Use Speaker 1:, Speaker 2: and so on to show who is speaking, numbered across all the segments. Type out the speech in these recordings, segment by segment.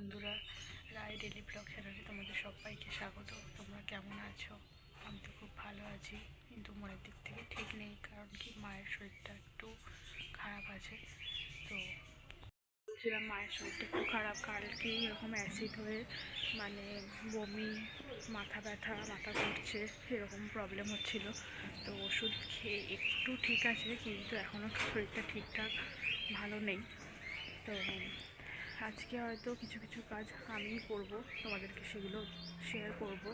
Speaker 1: বন্ধুরা, রায় daily blog চ্যানেলে তোমাদের সবাইকে স্বাগত। তোমরা কেমন আছো? আমি তো খুব ভালো আছি, কিন্তু মনের দিক থেকে ঠিক নেই, কারণ কি মায়ের শরীরটা একটু খারাপ আছে। তো বলছিলাম মায়ের শরীরটা খুব খারাপ কালকে এরকম অ্যাসিড হয়ে মানে বমি, মাথা ব্যথা, মাথা ঘুরছে, এরকম প্রবলেম হচ্ছিল। তো ওষুধ খেয়ে একটু ঠিক আছে, কিন্তু এখনও শরীরটা ঠিকঠাক ভালো নেই। তো আজকে হয়তো কিছু কিছু কাজ আমিই করব, তোমাদেরকে সেগুলো শেয়ার করব।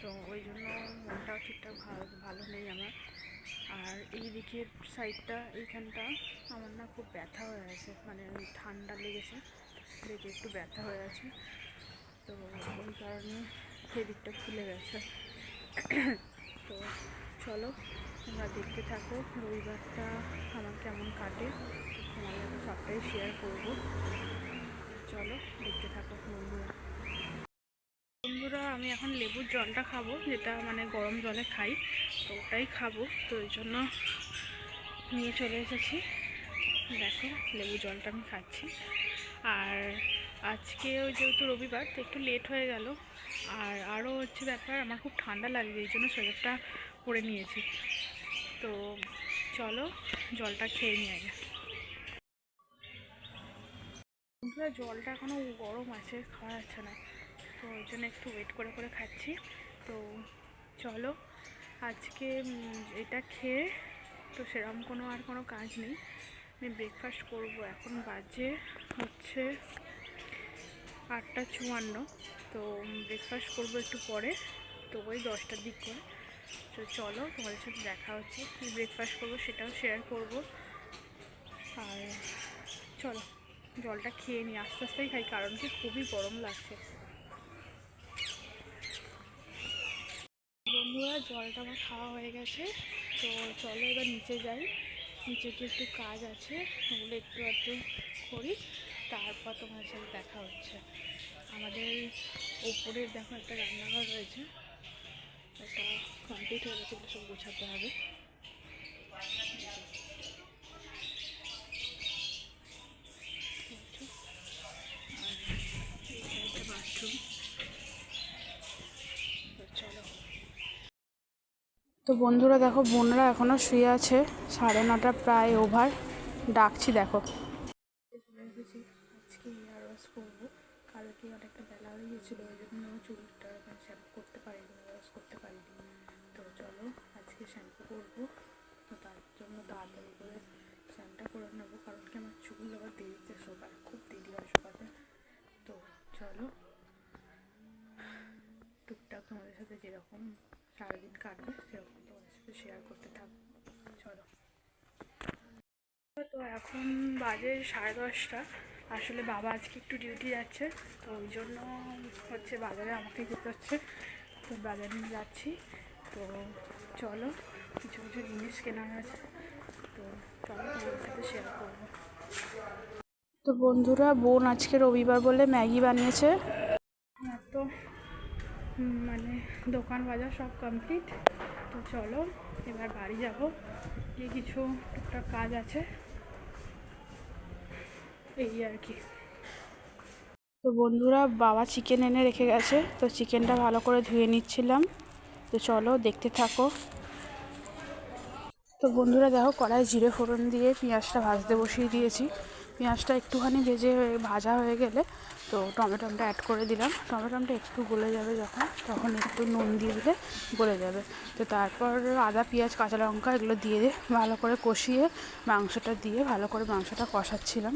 Speaker 1: তো ওই জন্য মনটাও ঠিকঠাক ভালো ভালো নেই আমার। আর এই দিকের সাইডটা এইখানটা আমার না খুব ব্যথা হয়ে আছে মানে ঠান্ডা লেগেছে লেগে একটু ব্যথা হয়ে আছে। তো ওই কারণে সেই দিকটা খুলে গেছে। তো চলো, তোমরা দেখতে থাকো, রবিবারটা আমার কেমন কাটে, তোমাদের সবটাই শেয়ার করব। চলো, দেখতে থাকো বন্ধুরা। বন্ধুরা, আমি এখন লেবুর জলটা খাব, যেটা মানে গরম জলে খাই, তো ওটাই খাব, তো ওই জন্য নিয়ে চলে এসেছি। দেখো লেবু জলটা আমি খাচ্ছি। আর আজকে ওই যেহেতু রবিবার, তো একটু লেট হয়ে গেল। আর আরও হচ্ছে ব্যাপার, আমার খুব ঠান্ডা লাগছে এই জন্য সোয়েটারটা পরে নিয়েছি। তো চলো, জলটা খেয়ে নিয়ে আগে বন্ধুরা, জলটা এখনও গরম আছে, খাওয়া যাচ্ছে না। তো ওই জন্য একটু ওয়েট করে করে খাচ্ছি। তো চলো, আজকে এটা খেয়ে তো সেরকম কোনো আর কোনো কাজ নেই। আমি ব্রেকফাস্ট করব, এখন বাজে হচ্ছে আটটা চুয়ান্ন। তো ব্রেকফাস্ট করব একটু পরে, তো ওই দশটার দিক করে। তো চলো, তোমাদের সাথে দেখা হচ্ছে, কী ব্রেকফাস্ট করব সেটাও শেয়ার করব। আর চলো। জলটা খেয়ে নিই আস্তে আস্তেই খাই, কারণ কি খুবই গরম লাগছে। বন্ধুরা, জলটা আমার খাওয়া হয়ে গেছে, তো চলো এবার নিচে যাই। নিচে গিয়ে একটু কাজ আছে, ওগুলো একটু একটু করি, তারপর তোমার সাথে দেখা হচ্ছে। আমাদের ওপরের দেখো একটা রান্নাঘর রয়েছে এটা কমপ্লিট হয়ে গেছে সব গোছাতে হবে বাথরুম চলো তো বন্ধুরা দেখো, বোনরা এখনও শুয়ে আছে। সাড়ে নটা প্রায় ওভার ডাকছি দেখো। আজকে হেয়ার করব। কালকে অনেকটা বেলা হয়ে গেছিল, ওই জন্য চুলটা শ্যাম্পু করতে পারিনি হেয়ার ওয়াশ করতে পারিনি। তো চলো, আজকে শ্যাম্পু করব। তো তার জন্য তাড়াতাড়ি করে স্নানটা করে নেব, কারণ কি আমার চুল আবার দেরিতে শোকায়, খুব দেরি হয় শোকাতে। তো চলো, টুকটাক তোমাদের সাথে যেরকম সারাদিন কাটবে সেরকম তোমাদের সাথে শেয়ার করতে থাকব চলো। তো এখন বাজে সাড়ে দশটা। আসলে বাবা আজকে একটু ডিউটি যাচ্ছে তো ওই জন্য হচ্ছে বাজারে আমাকে যেতে হচ্ছে। তো বাজারে যাচ্ছি। তো চলো কিছু কিছু জিনিস কেনা আছে তো চলো তোমাদের সাথে শেয়ার করব। তো বন্ধুরা বোন আজকে রবিবার বলে ম্যাগি বানিয়েছে। তো হুম, মানে দোকান বাজার সব কমপ্লিট তো চলো, এবার বাড়ি যাব। গিয়ে কিছু টুকটাক কাজ আছে। এই আর কি। তো বন্ধুরা, বাবা চিকেন এনে রেখে গেছে। তো চিকেনটা ভালো করে ধুয়ে নিচ্ছিলাম। তো চলো, দেখতে থাকো। তো বন্ধুরা, দেখো কড়াই জিরে ফোড়ন দিয়ে পেঁয়াজটা ভাজতে বসিয়ে দিয়েছি। পেঁয়াজটা একটুখানি ভেজে ভাজা হয়ে গেলে তো টমেটোটা অ্যাড করে দিলাম। টমেটোটা একটু গলে যাবে যখন, তখন একটু নুন দিয়ে দিলে গলে যাবে। তো তারপর আদা, পেঁয়াজ, কাঁচা লঙ্কা এগুলো দিয়ে ভালো করে কষিয়ে মাংসটা দিয়ে ভালো করে মাংসটা কষাচ্ছিলাম।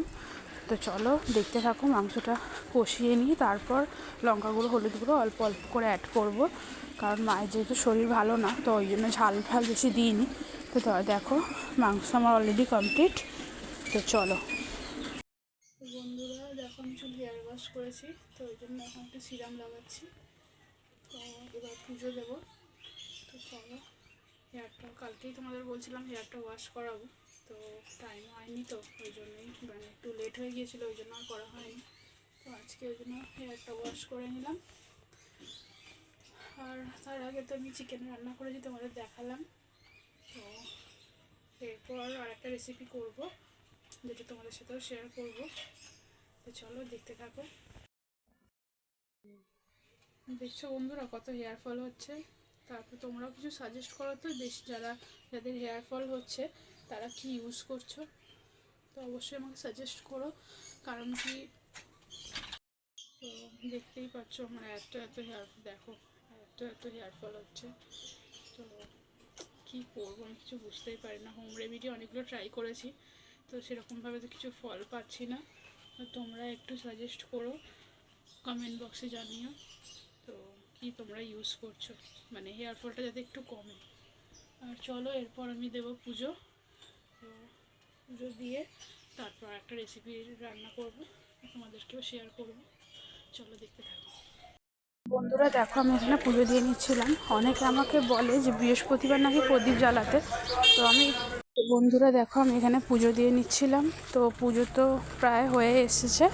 Speaker 1: তো চলো দেখতে থাকো মাংসটা কষিয়ে নিয়ে তারপর লঙ্কা গুঁড়ো, হলুদ গুঁড়ো অল্প অল্প করে অ্যাড করব। কারণ মায়ের যেহেতু শরীর ভালো না, তো ওই জন্য ঝাল ফাল বেশি দিইনি। তো দেখো মাংস আমার অলরেডি কমপ্লিট তো চলো। ওয়াশ করেছি, তো ওই জন্য এখন একটু সিরাম লাগাচ্ছি। তো এবার পুজো দেবো। তো চলো, হেয়ারটা কালকেই তোমাদের বলছিলাম হেয়ারটা ওয়াশ করাবো, তো টাইম হয়নি তো, ওই জন্যই। মানে একটু লেট হয়ে গিয়েছিল, ওই জন্য আর করা হয়নি। তো আজকে ওই জন্য হেয়ারটা ওয়াশ করে নিলাম। আর তার আগে তো আমি চিকেন রান্না করেছি, তোমাদের দেখালাম। তো এরপর আর একটা রেসিপি করব, যেটা তোমাদের সাথেও শেয়ার করব। তো চলো দেখতে থাকো। দেখছ বন্ধুরা কত হেয়ার ফল হচ্ছে? তারপর তোমরাও কিছু সাজেস্ট করো তো, বেশ যারা, যাদের হেয়ার ফল হচ্ছে, তারা কি ইউজ করছ? তো অবশ্যই আমাকে সাজেস্ট করো, কারণ কি, তো দেখতেই পাচ্ছ আমার এত এত হেয়ার দেখো, এত এত হেয়ার ফল হচ্ছে। তো কী করব, আমি কিছু বুঝতেই পারি না। হোম রেমেডি অনেকগুলো ট্রাই করেছি, তো সেরকমভাবে তো কিছু ফল পাচ্ছি না। তোমরা একটু সাজেস্ট করো কমেন্ট বক্সে জানিও, তো কি তোমরা ইউজ করছ? মানে হেয়ার ফলটা যাতে একটু কমে। আর চলো, এরপর আমি দেবো পুজো। তো পুজো দিয়ে তারপর একটা রেসিপি রান্না করব, তোমাদেরকেও শেয়ার করব। চলো, দেখতে থাকো। বন্ধুরা, দেখো, আমি এখানে পুজো দিয়ে নিচ্ছিলাম। অনেকে আমাকে বলে যে বৃহস্পতিবার নাকি প্রদীপ জ্বালাতে। তো আমি বন্ধুরা দেখো, আমি এখানে পুজো দিয়ে নিচ্ছিলাম। তো পুজো তো প্রায় হয়ে এসেছে।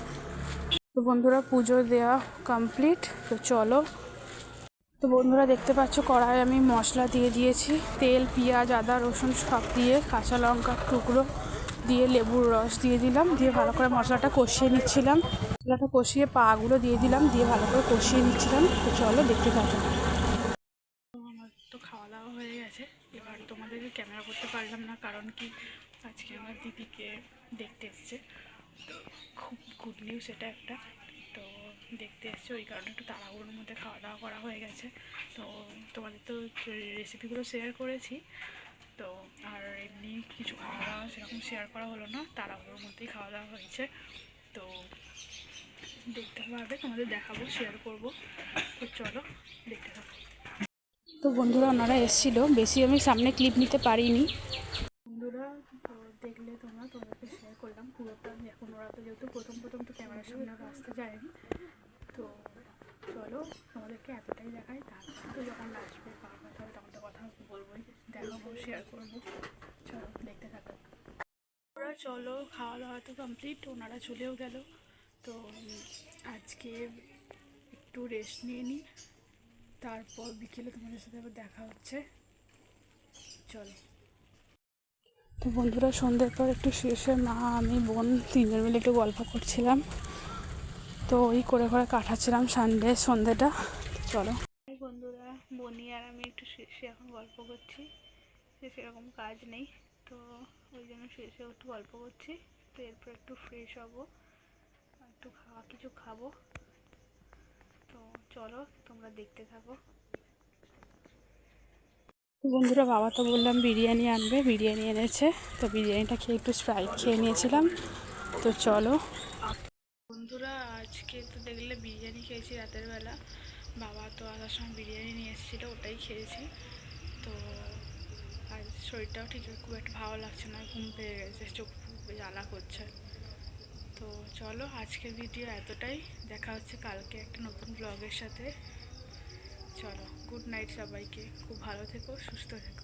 Speaker 1: তো বন্ধুরা, পুজো দেওয়া কমপ্লিট তো চলো। তো বন্ধুরা, দেখতে পাচ্ছ কড়াই আমি মশলা দিয়ে দিয়েছি। তেল, পেঁয়াজ, আদা, রসুন সব দিয়ে, কাঁচা লঙ্কার টুকরো দিয়ে, লেবুর রস দিয়ে দিলাম। দিয়ে ভালো করে মশলাটা কষিয়ে নিচ্ছিলাম। মশলাটা কষিয়ে পাগুলো দিয়ে দিলাম। দিয়ে ভালো করে কষিয়ে নিচ্ছিলাম। তো চলো, দেখতে থাকো আমার তো খাওয়া দাওয়া হয়ে গেছে এবার তোমাদেরকে ক্যামেরা করতে পারলাম না, কারণ কি? আজকে আমার দিদিকে দেখতে এসছে। তো খুব গুড নিউজ এটা একটা। তো দেখতে এসছে, ওই কারণে একটু তাড়াহুড়োর মধ্যে খাওয়া দাওয়া করা হয়ে গেছে। তো তোমাদের তো রেসিপিগুলো শেয়ার করেছি। তো আর এমনি কিছু খাওয়া দাওয়া সেরকম শেয়ার করা হলো না, তাড়াহুড়োর মধ্যেই খাওয়া দাওয়া হয়েছে। তো দেখতে পারবে তোমাদের দেখাবো শেয়ার করব। তো চলো, দেখতে থাকো। তো বন্ধুরা ওনারা এসেছিল। বেশি আমি সামনে ক্লিপ নিতে পারিনি। বন্ধুরা দেখলে তোমরা, তোমাদেরকে শেয়ার করলাম। পুরোটা এখন ওরা তো যেহেতু প্রথম প্রথম তো ক্যামেরার সামনে আসতে যায়নি। তো চলো, তোমাদেরকে এতটাই দেখাই। তারপর তো যখন আসবে পারবে তবে তখন তো কথা বলবোই। দেখাবো শেয়ার করব। চলো, দেখতে থাকো। ওরা চলো খাওয়া দাওয়া তো কমপ্লিট ওনারা চলেও গেল। তো আজকে একটু রেস্ট নিয়ে নিই। তারপর বিকেলে তোমাদের সাথে আবার দেখা হচ্ছে। চলো। তো বন্ধুরা, সন্ধ্যের পর একটু শেষে মা, আমি, বোন তিনজন মিলে একটু গল্প করছিলাম। তো ওই করে করে কাটাচ্ছিলাম সানডে, সন্ধ্যেটা। চলো। বন্ধুরা, বনি আর আমি একটু শেষে এখন গল্প করছি। সেরকম কাজ নেই, তো ওই জন্য শেষে একটু গল্প করছি। তো এরপর একটু ফ্রেশ হব, একটু খাওয়া, কিছু খাব। তো চলো তোমরা দেখতে থাকো। বন্ধুরা বাবা তো বললাম বিরিয়ানি আনবে বিরিয়ানি এনেছে। তো বিরিয়ানিটা খেয়ে একটু স্প্রাইট খেয়ে নিয়েছিলাম। তো চলো। বন্ধুরা আজকে তো দেখলে বিরিয়ানি খেয়েছি রাতের বেলা। বাবা তো আসার সময় বিরিয়ানি নিয়ে এসেছিল ওটাই খেয়েছি। তো আজ শরীরটাও ঠিক খুব একটা ভালো লাগছে না ঘুম পেয়ে গেছে চোখ জ্বালা করছে। তো চলো আজকের ভিডিও এতটাই। দেখা হচ্ছে কালকে একটা নতুন ব্লগের সাথে। চলো গুড নাইট সবাইকে। খুব ভালো থেকো, সুস্থ থেকো।